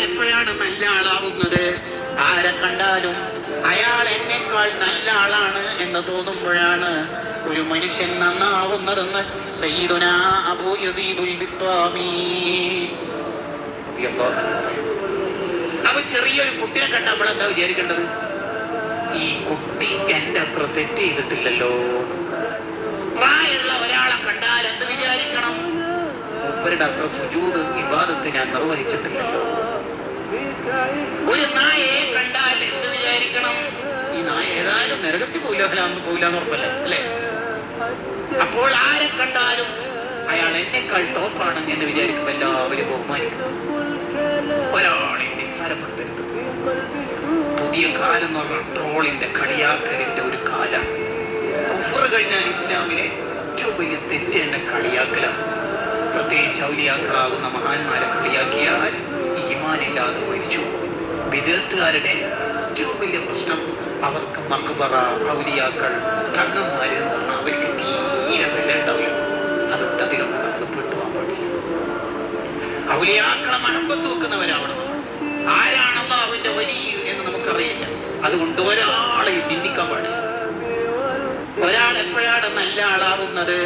എപ്പോഴാണ് നല്ല ആളാവുന്നത് ആരെ കണ്ടാലും അയാൾ എന്നെക്കാൾ നല്ല ആളാണ് എന്ന് തോന്നുമ്പോഴാണ് ഒരു മനുഷ്യൻ നന്നാവുന്നതെന്ന് അബൂ. അപ്പൊ ചെറിയൊരു കുട്ടിനെ കണ്ട നമ്മൾ എന്താ വിചാരിക്കേണ്ടത്? ഈ കുട്ടി എന്റെ അത്ര തെറ്റ് ചെയ്തിട്ടില്ലല്ലോ. പ്രായമുള്ള ഒരാളെ കണ്ടാൽ എന്ത് വിചാരിക്കണം? മൂപ്പരുടെ അത്ര സുജൂത് വിവാദത്തെ ഞാൻ നിർവഹിച്ചിട്ടില്ലല്ലോ. ഒരു നായയെ കണ്ടാൽ എന്ത് വിചാരിക്കണം? ഈ നായ ഏതായാലും നരകത്തിൽ പോയില്ല എന്ന് ഉറപ്പല്ലേ? അല്ലേ? അപ്പോൾ ആരെ കണ്ടാലും അയാൾ എന്നെക്കാൾ ടോപ്പാണ് എന്ന് വിചാരിക്കും എല്ലാവരും ബഹുമാനിക്കും. ഒരാളെ നിസ്സാരപ്പെടുത്തരുത്. പുതിയ കാലം എന്ന് പറഞ്ഞാൽ ട്രോളിന്റെ കളിയാക്കലിന്റെ ഒരു കാലം. കുഫർ കഴിഞ്ഞാൽ ഇസ്ലാമിലെ ഏറ്റവും വലിയ തെറ്റ് എന്നെ കളിയാക്കലാണ്. പ്രത്യേകിച്ച് ഔലിയാക്കളാകുന്ന മഹാന്മാരെ കളിയാക്കിയാൽ ഈമാനില്ലാതെ മരിച്ചു. വിദേഹത്തുകാരുടെ ഏറ്റവും വലിയ പ്രശ്നം അവർക്ക് മക്ബറ ഔലിയാക്കൾ തങ്ങന്മാര് എന്ന് പറഞ്ഞാൽ അവർക്ക് തീരെ വില ഉണ്ടാവില്ല. അതുകൊണ്ട് അതിലൊന്നും നമ്മൾ പെട്ടുപോകാൻ പാടില്ല. ഔലിയാക്കളെ മഴമ്പത്ത് വെക്കുന്നവരാവണം ആരാണല്ലോ ആരാണ് അള്ളാഹുവിന്റെ വലിയ എന്ന് നമുക്കറിയില്ല. അതുകൊണ്ട് ഒരാളെ നിന്ദിക്കാൻ പാടില്ല. ഒരാൾ എപ്പോഴാണ് നല്ല ആളാവുന്നത്?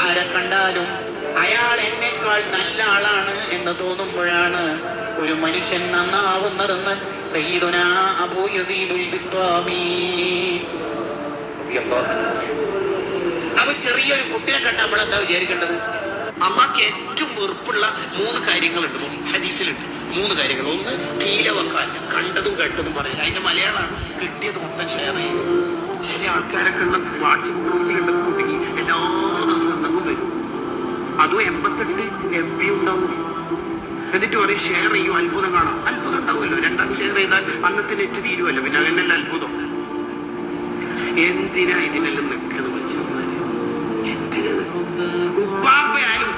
ആരെ കണ്ടാലും അയാൾ എന്നെക്കാൾ നല്ല ആളാണ് എന്ന് തോന്നുമ്പോഴാണ് ഒരു മനുഷ്യൻ നന്നാവുന്നതെന്ന് അബൂ യസീദുൽ അപ്പൊ ചെറിയൊരു കുട്ടിനെ കണ്ട നമ്മൾ എന്താ വിചാരിക്കേണ്ടത്? അള്ളാഹ്ക്ക് ഏറ്റവും വെറുപ്പുള്ള മൂന്ന് കാര്യങ്ങളുണ്ട് ഹദീസിലുണ്ട്. മൂന്ന് കാര്യങ്ങൾ. ഒന്ന് തീരവക്കാൻ കണ്ടതും കേട്ടതും പറയുക അതിന്റെ മലയാളമാണ് കിട്ടിയത് മൊത്തം ഷെയർ ചെയ്യുന്നത്. ചില ആൾക്കാരൊക്കെ ഉള്ള വാട്സപ്പ് ഗ്രൂപ്പിലുണ്ട് കുട്ടിക്ക് എല്ലാ ദിവസവും എന്തെങ്കിലും വരും? അതും എൺപത്തെട്ട് എം പി ഉണ്ടാവും. എന്നിട്ട് പറയും ഷെയർ ചെയ്യൂ അത്ഭുതം കാണാം. അത്ഭുതം ഉണ്ടാവുമല്ലോ. രണ്ടാം ഷെയർ ചെയ്താൽ അന്നത്തെ നെറ്റ് തീരുമല്ലോ പിന്നെ അങ്ങനല്ല അത്ഭുതം. എന്തിനാ ഇതിനെല്ലാം നിൽക്കുന്നത് മനുഷ്യന്മാര് എന്തിനാണ് ഉപ്പാപ്പയായാലും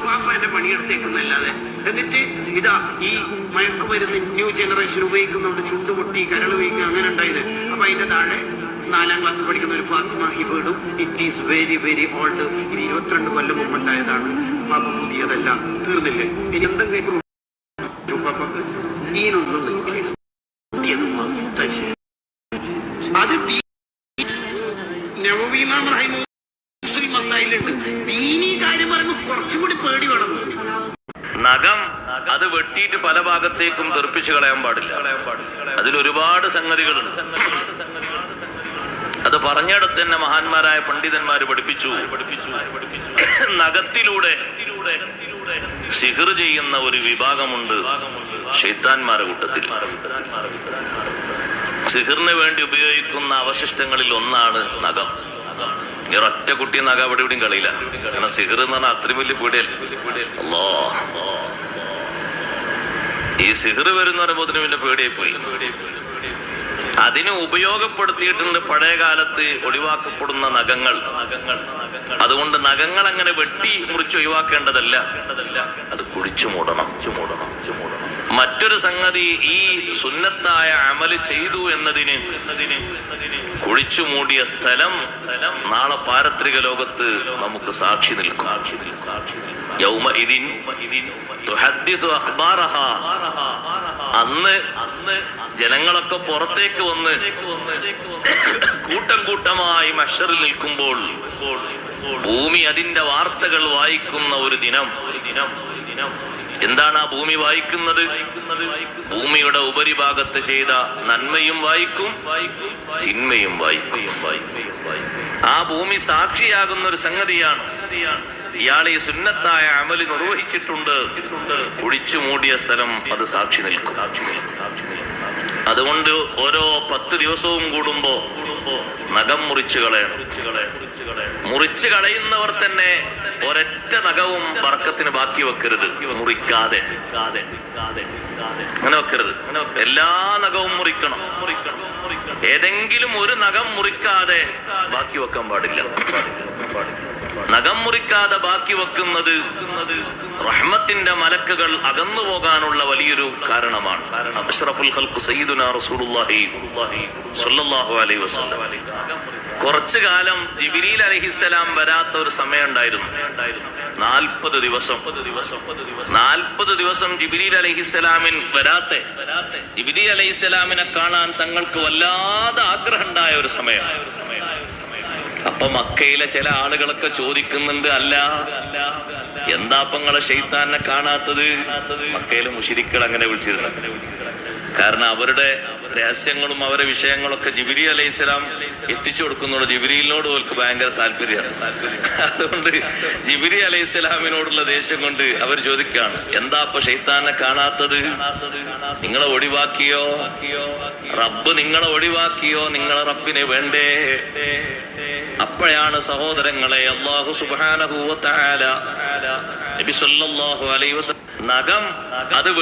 പണിയെടുത്തേക്കുന്നല്ലാതെ എന്നിട്ട് ഇതാ ഈ മയക്കുമരുന്ന് ന്യൂ ജനറേഷൻ ഉപയോഗിക്കുന്നുണ്ട് ചുണ്ടുപൊട്ടി കരൾ ഉപയോഗിക്കുക അങ്ങനെ ഉണ്ടായത്. അപ്പൊ അതിന്റെ താഴെ നാലാം ക്ലാസ് പഠിക്കുന്ന ഒരു Fathima ഹിബേഡും it is very very old ഇത് ഇരുപത്തിരണ്ട് കൊല്ലം മുമ്പ് ഉണ്ടായതാണ്. പാപ്പ പുതിയതല്ല. തീർന്നില്ലേ? ഇനി എന്തെങ്കിലും കാര്യം പേടി നഖം അത് വെട്ടിയിട്ട് പല ഭാഗത്തേക്കും തെറിപ്പിച്ച് കളയാൻ പാടില്ല. അതിൽ ഒരുപാട് സംഗതികളുണ്ട്. അത് പറഞ്ഞിടത്ത് തന്നെ മഹാന്മാരായ പണ്ഡിതന്മാർ പഠിപ്പിച്ചു. നഖത്തിലൂടെ സിഹർ ചെയ്യുന്ന ഒരു വിഭാഗമുണ്ട് ഷെയ്ത്താൻമാരുടെ കൂട്ടത്തിൽ. സിഹിറിന് വേണ്ടി ഉപയോഗിക്കുന്ന അവശിഷ്ടങ്ങളിൽ ഒന്നാണ് നഖം. ഈ ഒറ്റ കുട്ടി നഖ അവിടെ ഇവിടെയും കളിയില്ല. കാരണം സിഹിർ എന്ന് പറഞ്ഞാൽ അത്രയും വലിയ പീടിയല്ലേ ഈ സിഹിർ വരുന്ന പറയുമ്പോൾ പിന്നെ പേടിയായി പോയി അതിന് ഉപയോഗപ്പെടുത്തിയിട്ടുണ്ട് പഴയ കാലത്ത് ഒഴിവാക്കപ്പെടുന്ന നഖങ്ങൾ. അതുകൊണ്ട് നഖങ്ങൾ അങ്ങനെ വെട്ടി മുറിച്ച് ഒഴിവാക്കേണ്ടതല്ല. അത് കുഴിച്ചു മൂടണം മൂടണം മൂടണം. മറ്റൊരു സംഗതി ഈ സുന്നത്തായ അമൽ ചെയ്തു എന്നതിന് കുഴിച്ചു മൂടിയ സ്ഥലം നാളെ പാരത്രിക ലോകത്ത് നമുക്ക് സാക്ഷി നിൽക്കും. അന്ന് ജനങ്ങളൊക്കെ പുറത്തേക്ക് വന്ന് കൂട്ടം കൂട്ടമായി മഷറിൽ നിൽക്കുമ്പോൾ ഭൂമി അതിന്റെ വാർത്തകൾ വായിക്കുന്ന ഒരു ദിനം ഒരു ദിനം ഒരു ദിനം. എന്താണ് ആ ഭൂമി വായിക്കുന്നത്? ഭൂമിയുടെ ഉപരിഭാഗത്ത് ചെയ്ത നന്മയും വായിക്കും തിന്മയും വായിക്കും. ആ ഭൂമി സാക്ഷിയാകുന്ന ഒരു സംഗതിയാണ്. ഇയാൾ ഈ സുന്നത്തായ അമൽ നിർവഹിച്ചിട്ടുണ്ട്. ഒഴിച്ചു മൂടിയ സ്ഥലം അത് സാക്ഷി നിൽക്കും. അതുകൊണ്ട് ഓരോ പത്ത് ദിവസവും കൂടുമ്പോ നഖം മുറിച്ചു കളയണം. മുറിച്ചു കളയുന്നവർ തന്നെ ഒരൊറ്റ നഖവും വർക്കത്തിന് ബാക്കി വെക്കരുത്. മുറിക്കാതെ. അങ്ങനെ വെക്കരുത്. എല്ലാ നഖവും മുറിക്കണം. ഏതെങ്കിലും ഒരു നഖം മുറിക്കാതെ ബാക്കി വെക്കാൻ പാടില്ല. നഖം മുറിക്കാതെ ബാക്കി വെക്കുന്നത് റഹ്മത്തിന്റെ മലക്കുകൾ അകന്നു പോകാനുള്ള വലിയൊരു കാരണമാണ്. സയ്യിദുനാ റസൂലുള്ളാഹി സ്വല്ലല്ലാഹു അലൈഹി വസല്ലം. കുറച്ചു കാലം ജിബിരിൽ അലഹിസ്സലാം വരാത്ത ഒരു സമയം ഉണ്ടായിരുന്നു. നാൽപ്പത് ദിവസം. നാൽപ്പത് ദിവസം ജിബിലി അലഹിസ്സലാമിൻ വരാത്തെ. ജിബിരി അലഹിസ്സലാമിനെ കാണാൻ തങ്ങൾക്ക് വല്ലാതെ ആഗ്രഹം ഉണ്ടായ ഒരു സമയം. അപ്പൊ മക്കയിലെ ചില ആളുകളൊക്കെ ചോദിക്കുന്നുണ്ട് അല്ല എന്താ പങ്ങളെ ഷെയ്ത്താനെ കാണാത്തത്? മക്കയിലെ മുഷിരിക്കൾ അങ്ങനെ വിളിച്ചിരുന്നു. കാരണം അവരുടെ രഹസ്യങ്ങളും അവരുടെ വിഷയങ്ങളൊക്കെ ജിബിരി അലൈഹി സ്വലാം എത്തിച്ചു കൊടുക്കുന്നുണ്ട് ജിബിരിയിലോട് അവർക്ക് ഭയങ്കര താല്പര്യമാണ്. അതുകൊണ്ട് ജിബിരി അലൈഹി സ്വലാമിനോടുള്ള ദേഷ്യം കൊണ്ട് അവർ ചോദിക്കുകയാണ് എന്താ അപ്പൊ ഷെയ്ത്താനെ കാണാത്തത്? നിങ്ങളെ ഒഴിവാക്കിയോ? റബ്ബ് നിങ്ങളെ ഒഴിവാക്കിയോ? നിങ്ങളെ റബ്ബിനെ വേണ്ടേ? അപ്പോഴാണ് സഹോദരങ്ങളെ അള്ളാഹു സുബാനഹു നഖം അത്